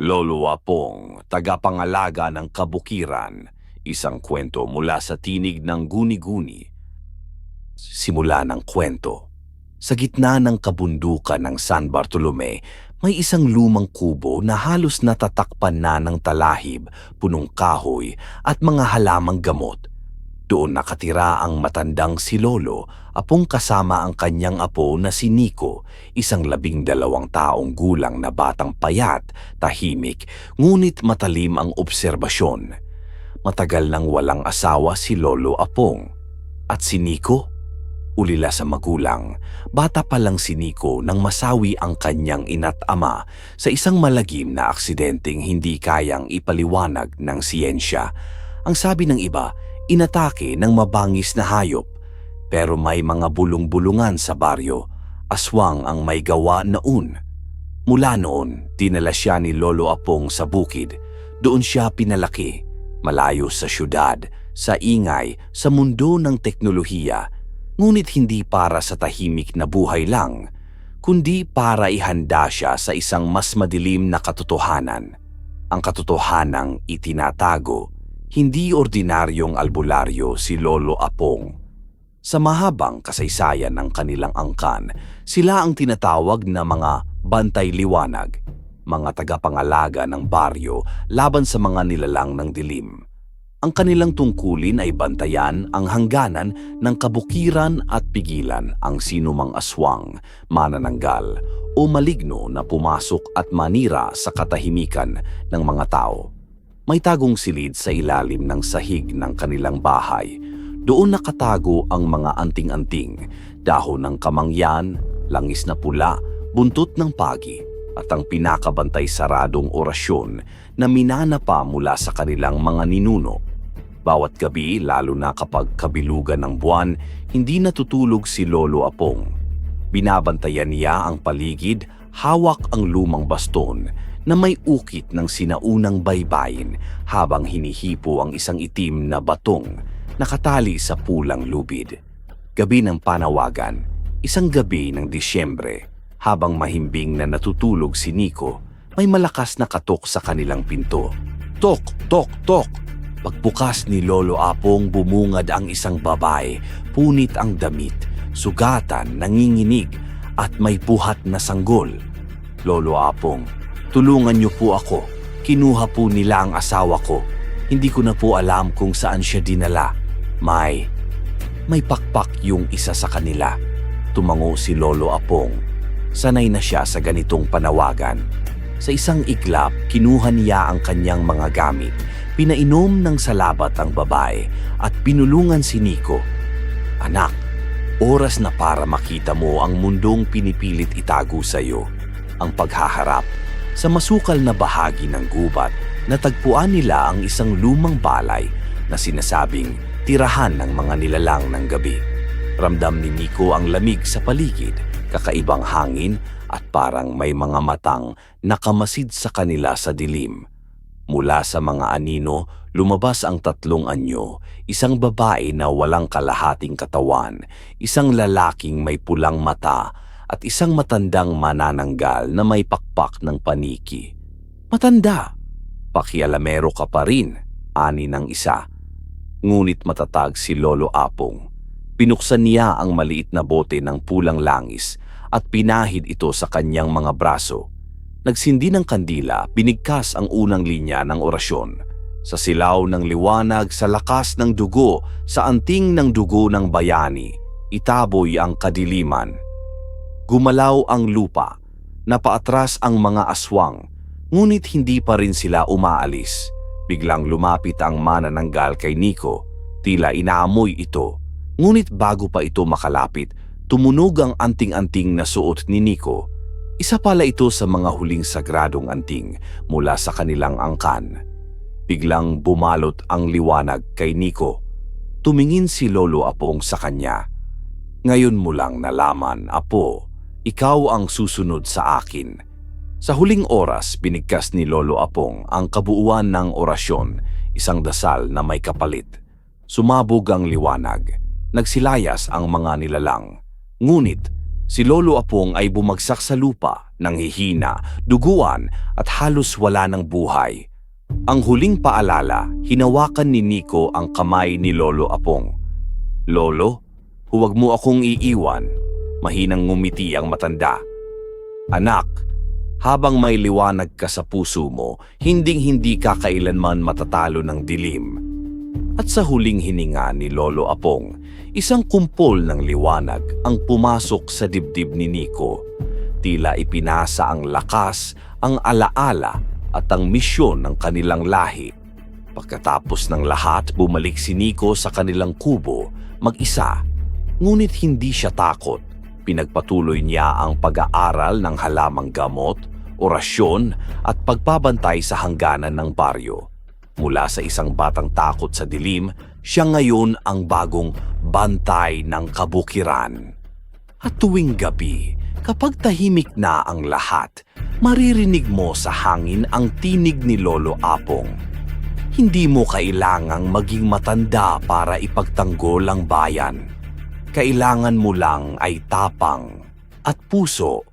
Lolo Apong, tagapangalaga ng kabukiran, isang kwento mula sa tinig ng guni-guni. Simula ng kwento. Sa gitna ng kabundukan ng San Bartolome, may isang lumang kubo na halos natatakpan na ng talahib, punong kahoy at mga halamang gamot. Doon nakatira ang matandang si Lolo, apong kasama ang kanyang apo na si Nico, isang labing dalawang taong gulang na batang payat, tahimik, ngunit matalim ang obserbasyon. Matagal nang walang asawa si Lolo Apong. At si Nico? Ulila sa magulang, bata pa lang si Nico nang masawi ang kanyang ina't ama sa isang malagim na aksidenteng hindi kayang ipaliwanag ng siyensya. Ang sabi ng iba, inatake ng mabangis na hayop. Pero may mga bulong-bulungan sa baryo, aswang ang may gawa noon. Mula noon, dinala siya ni Lolo Apong sa bukid. Doon siya pinalaki, malayo sa syudad, sa ingay, sa mundo ng teknolohiya, ngunit hindi para sa tahimik na buhay lang, kundi para ihanda siya sa isang mas madilim na katotohanan. Ang katotohanang itinatago, hindi ordinaryong albularyo si Lolo Apong. Sa mahabang kasaysayan ng kanilang angkan, sila ang tinatawag na mga bantay liwanag, mga tagapangalaga ng baryo laban sa mga nilalang ng dilim. Ang kanilang tungkulin ay bantayan ang hangganan ng kabukiran at pigilan ang sinumang aswang, manananggal o maligno na pumasok at manira sa katahimikan ng mga tao. May tagong silid sa ilalim ng sahig ng kanilang bahay. Doon nakatago ang mga anting-anting, dahon ng kamangyan, langis na pula, buntot ng pagi, at ang pinakabantay saradong orasyon na minana pa mula sa kanilang mga ninuno. Bawat gabi, lalo na kapag kabilugan ng buwan, hindi natutulog si Lolo Apong. Binabantayan niya ang paligid, hawak ang lumang baston na may ukit ng sinaunang baybayin habang hinihipo ang isang itim na batong nakatali sa pulang lubid. Gabi ng panawagan, isang gabi ng Disyembre, habang mahimbing na natutulog si Nico, may malakas na katok sa kanilang pinto. Tok, tok, tok! Pagbukas ni Lolo Apong bumungad ang isang babae, punit ang damit, sugatan, nanginginig, at may puhat na sanggol. Lolo Apong, tulungan niyo po ako. Kinuha po nila ang asawa ko. Hindi ko na po alam kung saan siya dinala. May, may pakpak yung isa sa kanila. Tumango si Lolo Apong. Sanay na siya sa ganitong panawagan. Sa isang iglap, kinuha niya ang kanyang mga gamit Pinainom ng salabat ang babae at pinulungan si Nico. Anak, oras na para makita mo ang mundong pinipilit itago sa iyo. Ang paghaharap. Sa masukal na bahagi ng gubat, natagpuan nila ang isang lumang balay na sinasabing tirahan ng mga nilalang ng gabi. Ramdam ni Nico ang lamig sa paligid, kakaibang hangin at parang may mga matang nakamasid sa kanila sa dilim. Mula sa mga anino, lumabas ang tatlong anyo, isang babae na walang kalahating katawan, isang lalaking may pulang mata, at isang matandang manananggal na may pakpak ng paniki. Matanda! Pakialamero ka pa rin, ani ng isa. Ngunit matatag si Lolo Apong. Pinuksan niya ang maliit na bote ng pulang langis at pinahid ito sa kanyang mga braso. Nagsindi ng kandila, binigkas ang unang linya ng orasyon. Sa silaw ng liwanag, sa lakas ng dugo, sa anting ng dugo ng bayani, itaboy ang kadiliman. Gumalaw ang lupa, napaatras ang mga aswang, ngunit hindi pa rin sila umaalis. Biglang lumapit ang manananggal kay Nico, tila inaamoy ito. Ngunit bago pa ito makalapit, tumunog ang anting-anting na suot ni Nico isa pala ito sa mga huling sagradong anting mula sa kanilang angkan. Biglang bumalot ang liwanag kay Nico. Tumingin si Lolo Apong sa kanya. Ngayon mo lang nalaman, Apo, ikaw ang susunod sa akin. Sa huling oras, binigkas ni Lolo Apong ang kabuuan ng orasyon, isang dasal na may kapalit. Sumabog ang liwanag. Nagsilayas ang mga nilalang. Ngunit Si Lolo Apong ay bumagsak sa lupa, nanghihina, duguan at halos wala ng buhay. Ang huling paalala, hinawakan ni Nico ang kamay ni Lolo Apong. Lolo, huwag mo akong iiwan. Mahinang ngumiti ang matanda. Anak, habang may liwanag ka sa puso mo, hinding-hindi ka kailanman matatalo ng dilim. At sa huling hininga ni Lolo Apong, isang kumpol ng liwanag ang pumasok sa dibdib ni Nico. Tila ipinasa ang lakas, ang alaala at ang misyon ng kanilang lahi. Pagkatapos ng lahat, bumalik si Nico sa kanilang kubo, mag-isa. Ngunit hindi siya takot. Pinagpatuloy niya ang pag-aaral ng halamang gamot, orasyon at pagpabantay sa hangganan ng baryo. Mula sa isang batang takot sa dilim, siya ngayon ang bagong bantay ng kabukiran. At tuwing gabi, kapag tahimik na ang lahat, maririnig mo sa hangin ang tinig ni Lolo Apong. Hindi mo kailangang maging matanda para ipagtanggol ang bayan. Kailangan mo lang ay tapang at puso